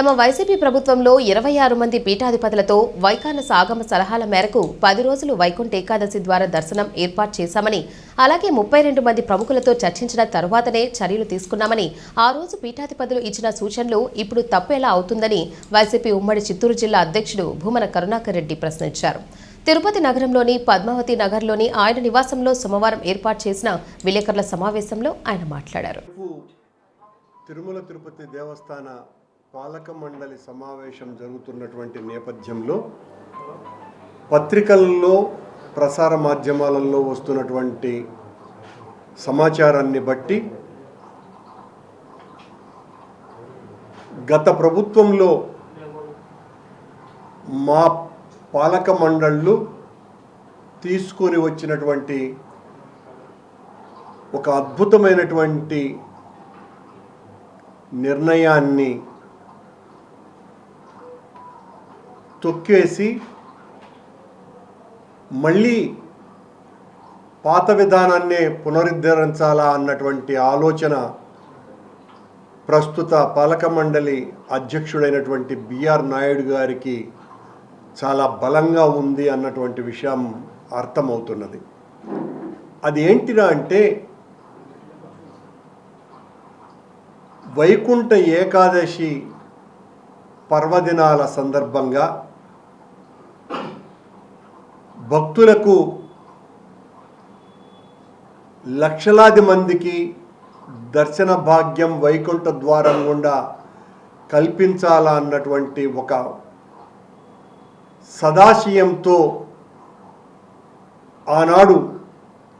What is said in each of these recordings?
తమ వైసీపీ ప్రభుత్వంలో ఇరవై ఆరు మంది పీఠాధిపతులతో వైకానస సాగమ సలహాల మేరకు పది రోజులు వైకుంఠ ఏకాదశి ద్వారా దర్శనం ఏర్పాటు చేశామని అలాగే ముప్పై రెండు మంది ప్రముఖులతో చర్చించిన తరువాతనే చర్యలు తీసుకున్నామని ఆ రోజు పీఠాధిపతులు ఇచ్చిన సూచనలు ఇప్పుడు తప్పేలా అవుతుందని వైసీపీ ఉమ్మడి చిత్తూరు జిల్లా అధ్యక్షుడు భూమన కరుణాకర్ రెడ్డి ప్రశ్నించారు. తిరుపతి నగరంలోని పద్మావతి నగర్లోని ఆయన నివాసంలో సోమవారం ఏర్పాటు చేసిన విలేకరుల సమావేశంలో ఆయన మాట్లాడారు. తిరుమల తిరుపతి దేవస్థాన పాలక మండలి సమావేశం జరుగుతున్నటువంటి నేపథ్యంలో పత్రికల్లో ప్రసార మాధ్యమాలలో వస్తున్నటువంటి సమాచారాన్ని బట్టి గత ప్రభుత్వంలో మా పాలక మండళ్ళు తీసుకొని వచ్చినటువంటి ఒక అద్భుతమైనటువంటి నిర్ణయాన్ని తొక్కేసి మళ్ళీ పాత విధానాన్నే పునరుద్ధరించాలా అన్నటువంటి ఆలోచన ప్రస్తుత పాలక మండలి అధ్యక్షుడైనటువంటి బిఆర్ నాయుడు గారికి చాలా బలంగా ఉంది అన్నటువంటి విషయం అర్థమవుతున్నది. అది ఏంటిరా అంటే వైకుంఠ ఏకాదశి పర్వదినాల సందర్భంగా భక్తులకు లక్షలాది మందికి దర్శన భాగ్యం వైకుంఠ ద్వారం గుండా కల్పించాలా అన్నటువంటి ఒక సదాశయంతో ఆనాడు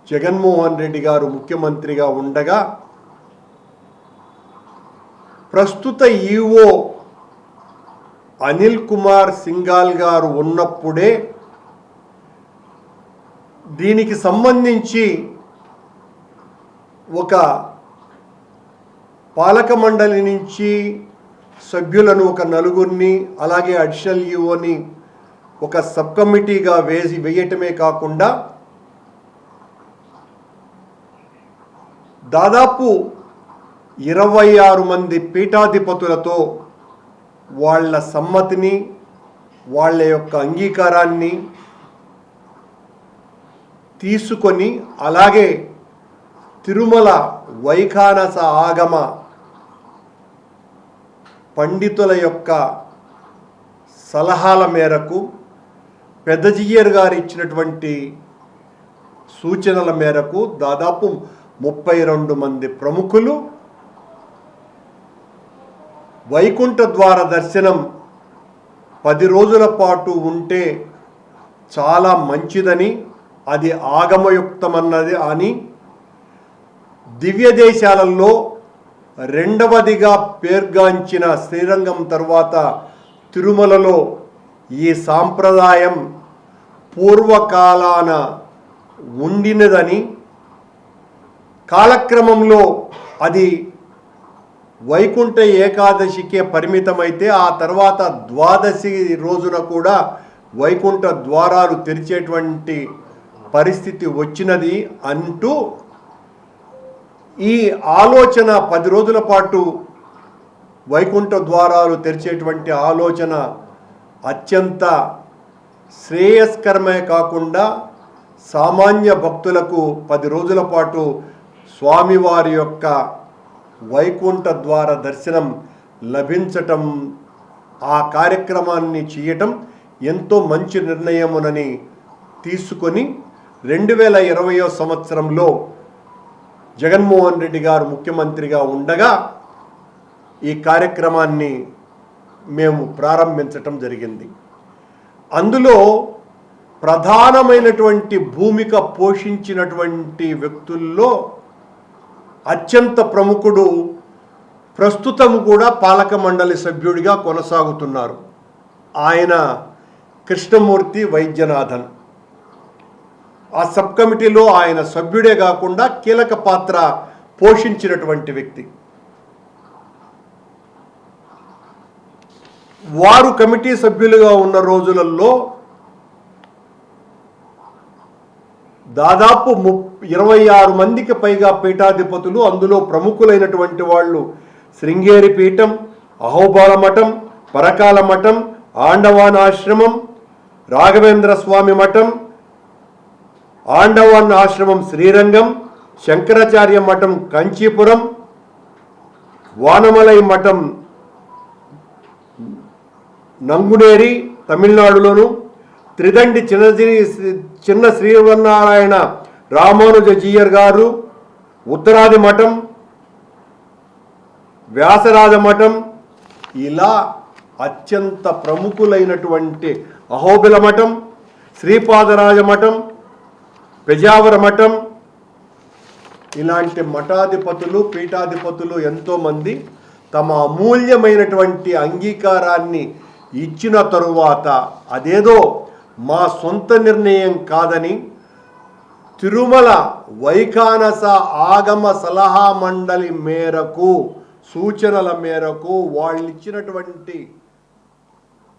జగన్మోహన్ రెడ్డి గారు ముఖ్యమంత్రిగా ఉండగా ప్రస్తుత ఈఓ అనిల్ కుమార్ సింగాల్ గారు ఉన్నప్పుడే దీనికి సంబంధించి ఒక పాలక మండలి నుంచి సభ్యులను ఒక నలుగురిని అలాగే అడిషనల్ ఈఓని ఒక సబ్ కమిటీగా వేసి వేయటమే కాకుండా దాదాపు ఇరవై ఆరు మంది పీఠాధిపతులతో వాళ్ళ సమ్మతిని వాళ్ళ యొక్క అంగీకారాన్ని తీసుకొని అలాగే తిరుమల వైఖానస ఆగమ పండితుల యొక్క సలహాల మేరకు పెద్దజియ్యర్ గారు ఇచ్చినటువంటి సూచనల మేరకు దాదాపు ముప్పై రెండు మంది ప్రముఖులు వైకుంఠ ద్వార దర్శనం పది రోజుల పాటు ఉంటే చాలా మంచిదని అది ఆగమయుక్తమన్నది అని దివ్య దేశాలలో రెండవదిగా పేర్గాంచిన శ్రీరంగం తర్వాత తిరుమలలో ఈ సాంప్రదాయం పూర్వకాలాన ఉండినదని కాలక్రమంలో అది వైకుంఠ ఏకాదశికే పరిమితమైతే ఆ తర్వాత ద్వాదశి రోజున కూడా వైకుంఠ ద్వారాలు తెరిచేటువంటి పరిస్థితి వచ్చినది అంటూ ఈ ఆలోచన పది రోజుల పాటు వైకుంఠ ద్వారాలు తెరిచేటువంటి ఆలోచన అత్యంత శ్రేయస్కరమే కాకుండా సామాన్య భక్తులకు పది రోజుల పాటు స్వామివారి యొక్క వైకుంఠ ద్వార దర్శనం లభించటం ఆ కార్యక్రమాన్ని చేయటం ఎంతో మంచి నిర్ణయమునని తీసుకొని రెండు వేల ఇరవయో సంవత్సరంలో జగన్మోహన్ రెడ్డి గారు ముఖ్యమంత్రిగా ఉండగా ఈ కార్యక్రమాన్ని మేము ప్రారంభించటం జరిగింది. అందులో ప్రధానమైనటువంటి భూమిక పోషించినటువంటి వ్యక్తుల్లో అత్యంత ప్రముఖుడు ప్రస్తుతం కూడా పాలక మండలి సభ్యుడిగా కొనసాగుతున్నారు. ఆయన కృష్ణమూర్తి వైద్యనాథన్. ఆ సబ్ కమిటీలో ఆయన సభ్యుడే కాకుండా కీలక పాత్ర పోషించినటువంటి వ్యక్తి. వారు కమిటీ సభ్యులుగా ఉన్న రోజులలో దాదాపు ము ఇరవై ఆరు మందికి పైగా పీఠాధిపతులు అందులో ప్రముఖులైనటువంటి వాళ్ళు శృంగేరి పీఠం అహోబాల మఠం పరకాల మఠం ఆండవాన్ ఆశ్రమం రాఘవేంద్ర స్వామి మఠం ఆండవన్ ఆశ్రమం శ్రీరంగం శంకరాచార్య మఠం కంచీపురం వానమలై మఠం నంగునేరి తమిళనాడులోను త్రిదండి చిన్నశ్రీ చిన్న శ్రీవన్నారాయణ రామానుజీయర్ గారు ఉత్తరాది మఠం వ్యాసరాజ మఠం ఇలా అత్యంత ప్రముఖులైనటువంటి అహోబిల మఠం శ్రీపాదరాజ మఠం పెజావర మఠం ఇలాంటి మఠాధిపతులు పీఠాధిపతులు ఎంతోమంది తమ అమూల్యమైనటువంటి అంగీకారాన్ని ఇచ్చిన తరువాత అదేదో మా సొంత నిర్ణయం కాదని తిరుమల వైఖానస ఆగమ సలహా మండలి మేరకు సూచనల మేరకు వాళ్ళు ఇచ్చినటువంటి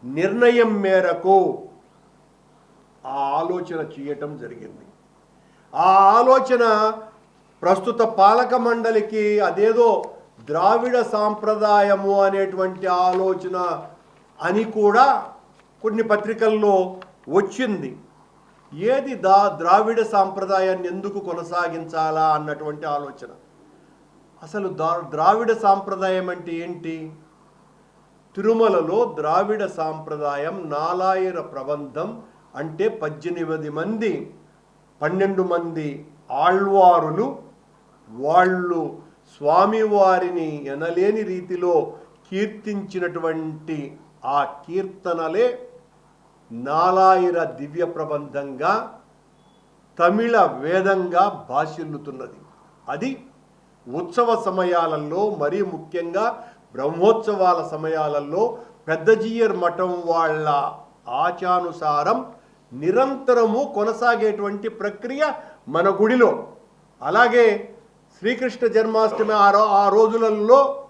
నిర్ణయం మేరకు ఆ ఆలోచన చేయటం జరిగింది. ఆ ఆలోచన ప్రస్తుత పాలక మండలికి అదేదో ద్రావిడ సాంప్రదాయము అనేటువంటి ఆలోచన అని కూడా కొన్ని పత్రికల్లో వచ్చింది. ఏది దా ద్రావిడ సాంప్రదాయాన్ని ఎందుకు కొనసాగించాలా అన్నటువంటి ఆలోచన. అసలు దా ద్రావిడ సాంప్రదాయం అంటే ఏంటి? తిరుమలలో ద్రావిడ సాంప్రదాయం నాలాయిర ప్రబంధం అంటే పద్దెనిమిది మంది పన్నెండు మంది ఆళ్వారులు వాళ్ళు స్వామివారిని ఎనలేని రీతిలో కీర్తించినటువంటి ఆ కీర్తనలే నాలాయిర దివ్య ప్రబంధంగా తమిళ వేదంగా భాషిల్లుతున్నది. అది ఉత్సవ సమయాలలో మరీ ముఖ్యంగా బ్రహ్మోత్సవాల సమయాలలో పెద్దజీయర్ మఠం వాళ్ళ ఆచానుసారం నిరంతరము కొనసాగేటువంటి ప్రక్రియ మన గుడిలో. అలాగే శ్రీకృష్ణ జన్మాష్టమి ఆ రో ఆ రోజులలో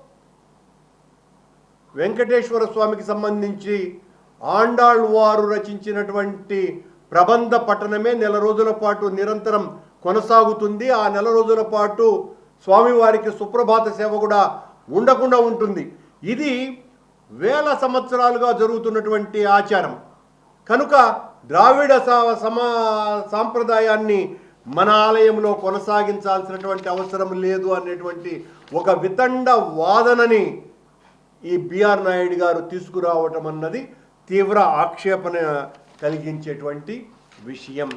వెంకటేశ్వర స్వామికి సంబంధించి ఆండాళ్ వారు రచించినటువంటి ప్రబంధ పఠనమే నెల రోజుల పాటు నిరంతరం కొనసాగుతుంది. ఆ నెల రోజుల పాటు స్వామివారికి సుప్రభాత సేవ కూడా ఉండకుండా ఉంటుంది. ఇది వేల సంవత్సరాలుగా జరుగుతున్నటువంటి ఆచారం. కనుక ద్రావిడ సా- సమా సాంప్రదాయాన్ని మన ఆలయంలో కొనసాగించాల్సినటువంటి అవసరం లేదు అనేటువంటి ఒక వితండ వాదనని ఈ బిఆర్ నాయుడు గారు తీసుకురావటం అన్నది తీవ్ర ఆక్షేపణ కలిగించేటువంటి విషయం.